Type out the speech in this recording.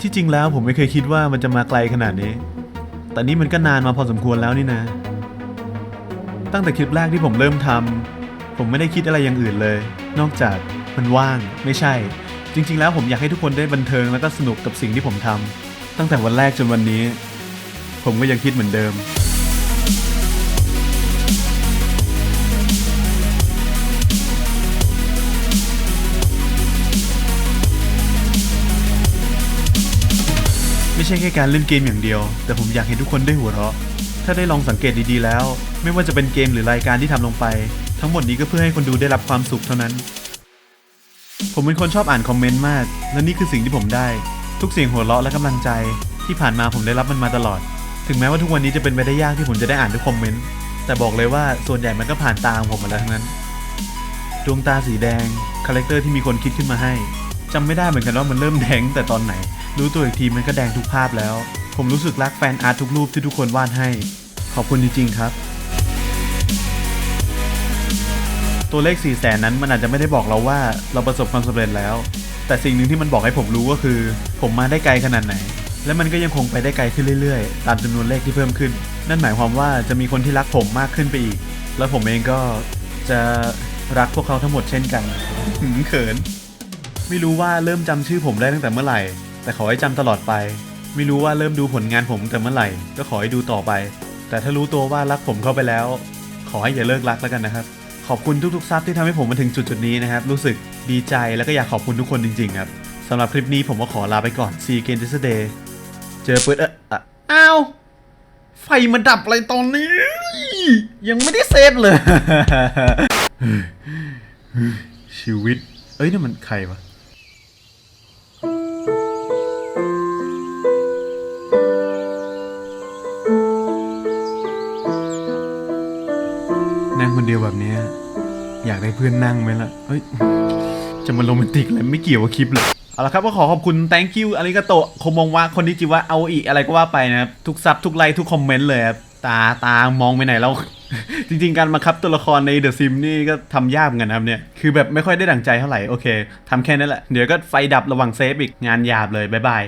ที่จริงแล้วผมไม่เคยคิดว่ามันจะมาไกลขนาดนี้ แต่นี่มันก็นานมาพอสมควรแล้วนี่นะ ตั้งแต่คลิปแรกที่ผมเริ่มทำ ผมไม่ได้คิดอะไรอย่างอื่นเลย นอกจากมันว่าง ไม่ใช่ จริง ๆ แล้วผมอยากให้ทุกคนได้บันเทิงแล้วก็สนุกกับสิ่งที่ผมทำ ตั้งแต่วันแรกจนวันนี้ ผมก็ยังคิดเหมือนเดิม ไม่ใช่แค่การเล่นเกมอย่างเดียว แต่ผมอยากเห็นทุกคนได้หัวเราะ ถ้าได้ลองสังเกตดีๆแล้ว ไม่ว่าจะเป็นเกมหรือรายการที่ทำลงไป ทั้งหมดนี้ก็เพื่อให้คนดูได้รับความสุขเท่านั้น ผมเป็นคนชอบอ่านคอมเมนต์มาก และนี่คือสิ่งที่ผมได้ ทุกเสียงหัวเราะและกำลังใจ ที่ผ่านมาผมได้รับมันมาตลอด ถึงแม้ว่าทุกวันนี้จะเป็นไปได้ยากที่ผมจะได้อ่านทุกคอมเมนต์แต่บอกเลยว่าส่วนใหญ่มันก็ผ่านตาของผมมาแล้วทั้งนั้น ดวงตาสีแดงคาแรคเตอร์ที่มีคนคิดขึ้นมาให้ จำไม่ได้เหมือนกันว่ามันเริ่มแดงแต่ตอนไหน รู้ตัวอีกทีมันก็แดงทุกภาพแล้ว ผมรู้สึกรักแฟนอาร์ตทุกรูปที่ทุกคนวาดให้ ขอบคุณจริงๆครับ ตัวเลข 4 0 0แสนนั้นมันอาจจะไม่ได้บอกเราว่าเราประสบความสำเร็จแล้ว แต่สิ่งหนึ่งที่มันบอกให้ผมรู้ก็คือ ผมมาได้ไกลขนาดไหน และมันก็ยังคงไปได้ไกลขึ้นเรื่อยๆ ตามจำนวนเลขที่เพิ่มขึ้น นั่นหมายความว่าจะมีคนที่รักผมมากขึ้นไปอีก แล้วผมเองก็จะรักพวกเขาทั้งหมดเช่นกันหืมเขิน ไม่รู้ว่าเริ่มจำชื่อผมได้ตั้งแต่เมื่อไหร่ แต่ขอให้จำตลอดไป ไม่รู้ว่าเริ่มดูผลงานผมตั้งแต่เมื่อไหร่ ก็ขอให้ดูต่อไป แต่ถ้ารู้ตัวว่ารักผมเข้าไปแล้ว ขอให้อย่าเลิกรักแล้วกันนะครับ ขอบคุณทุกๆซับที่ทำให้ผมมาถึงจุดจุดๆนี้นะครับ รู้สึกดีใจแล้วก็อยากขอบคุณทุกคนจริงๆครับสำหรับคลิปนี้ผมก็ขอลาไปก่อน See you again this day เจอเปิดเอ่ออ้าวไฟมันดับอะไรตอนนี้ ยังไม่ได้เซฟเลย ชีวิต เอ้ยนี่มันใครวะ นั่งคนเดียวแบบนี้ อยากได้เพื่อนนั่งไหมล่ะเฮ้ย จะมาโรแมนติกอะไรไม่เกี่ยวกับคลิปเลยเอาละครับก็ขอขอบคุณ thank you อาริกาโตะคมมองว่าคนที่จิวะเอาอีกอะไรก็ว่าไปนะครับ ทุกซับทุกไลค์ทุกคอมเมนต์เลยครับ ตาตามองไปไหนแล้ว จริง ๆ การมาคับตัวละครใน The Sim นี่ก็ทำยากเหมือนกันครับเนี่ย คือแบบไม่ค่อยได้ดั่งใจเท่าไหร่ โอเคทำแค่นั้นแหละ เดี๋ยวก็ไฟดับระหว่างเซฟอีกงานหยาบเลย บ๊ายบาย